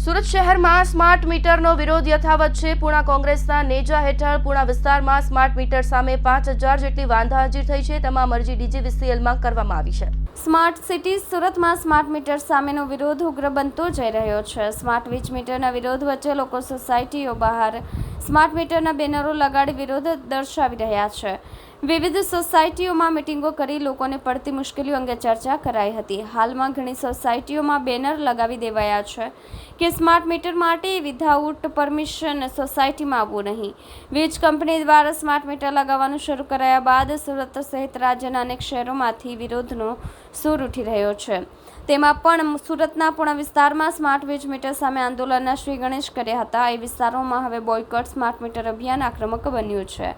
સુરત શહેરમાં સ્માર્ટ મીટરનો વિરોધ યથાવત છે. પૂણા કોંગ્રેસના નેજા હેઠળ પૂણા વિસ્તારમાં સ્માર્ટ મીટર સામે પાંચ હજાર જેટલી વાંધા હાજર થઈ છે. તમામ અરજી ડીજીવીસીએલમાં કરવામાં આવી છે. સ્માર્ટ સિટી સુરતમાં સ્માર્ટ મીટર સામેનો વિરોધ ઉગ્ર બનતો જઈ રહ્યો છે. સ્માર્ટ વીજ મીટરના વિરોધ વચ્ચે લોકો સોસાયટીઓ બહાર સ્માર્ટ મીટરના બેનરો લગાડી વિરોધ દર્શાવી રહ્યા છે. વિવિધ સોસાયટીઓમાં મિટિંગો કરી લોકોને પડતી મુશ્કેલીઓ અંગે ચર્ચા કરાઈ હતી. હાલમાં ઘણી સોસાયટીઓમાં બેનર લગાવી દેવાયા છે કે સ્માર્ટ મીટર માટે વિધાઉટ પરમિશન સોસાયટીમાં આવવું નહીં. વીજ કંપની દ્વારા સ્માર્ટ મીટર લગાવવાનું શરૂ કરાયા બાદ સુરત સહિત રાજ્યના અનેક શહેરોમાંથી વિરોધનો સૂર ઉઠી રહ્યો છે. તેમાં પણ સુરતના પૂર્ણ વિસ્તારમાં સ્માર્ટ વીજ મીટર સામે આંદોલનના શ્રી ગણેશ કર્યા હતા. એ વિસ્તારોમાં હવે બોયકોટ સ્માર્ટ મીટર અભિયાન આક્રમક બન્યું છે.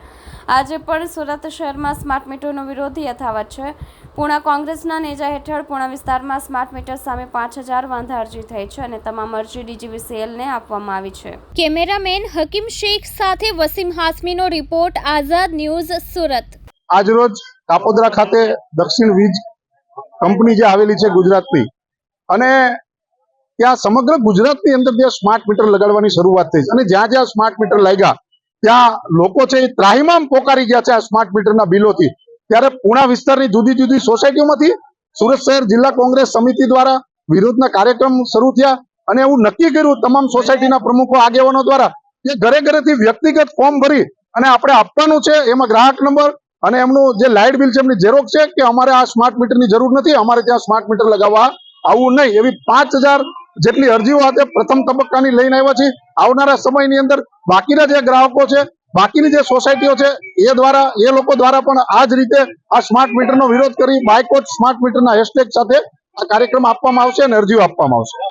આજે પણ સુરત શહેરમાં સ્માર્ટ મીટરનો વિરોધ યથાવત છે. પૂણા કોંગ્રેસના નેજા હેઠળ પૂણા વિસ્તારમાં સ્માર્ટ મીટર સામે પાંચ હજાર વાંધા અરજી થઈ છે અને તમામ અરજી ડીજીવીસીએલને આપવામાં આવી છે. કેમેરામેન હકીમ શેખ સાથે વસીમ હાસમીનો રિપોર્ટ આઝાદ ન્યૂઝ સુરત. આજરોજ કાપોદરા ખાતે દક્ષિણ વીજ કંપની જે આવેલી છે ગુજરાતની અને ત્યાં સમગ્ર ગુજરાતની અંદર જે સ્માર્ટ મીટર લગાડવાની શરૂઆત થઈ અને જ્યાં જ્યાં સ્માર્ટ મીટર લાગ્યા, ત્યાં લોકો છે એ ત્રાહિમામ પોકારી ગયા છે આ સ્માર્ટ મીટરના બિલોથી. ત્યારે પુણા વિસ્તારની જુદી જુદી સોસાયટીઓમાંથી સુરત શહેર જિલ્લા કોંગ્રેસ સમિતિ દ્વારા વિરોધના કાર્યક્રમ શરૂ થયા અને એવું નક્કી કર્યું તમામ સોસાયટીના પ્રમુખો, આગેવાનો દ્વારા કે ઘરે ઘરેથી વ્યક્તિગત ફોર્મ ભરી અને આપણે આપવાનું છે, એમાં ગ્રાહક નંબર અને એમનું જે લાઇટ બિલ છે, એમની ઝેરોક્ષ છે કે અમારે આ સ્માર્ટ મીટરની જરૂર નથી, અમારે ત્યાં સ્માર્ટ મીટર લગાવવા આવું નહીં. એવી પાંચ જેટલી અરજીઓ આજે પ્રથમ તબક્કાની લઈને આવ્યા છે આવનારા સમયની અંદર બાકીના જે ગ્રાહકો છે, બાકીની જે સોસાયટીઓ છે, એ દ્વારા, એ લોકો દ્વારા પણ આ જ રીતે આ સ્માર્ટ મીટરનો વિરોધ કરી બાયકોટ સ્માર્ટ મીટરના હેશટેગ સાથે આ કાર્યક્રમ આપવામાં આવશે અને અરજીઓ આપવામાં આવશે.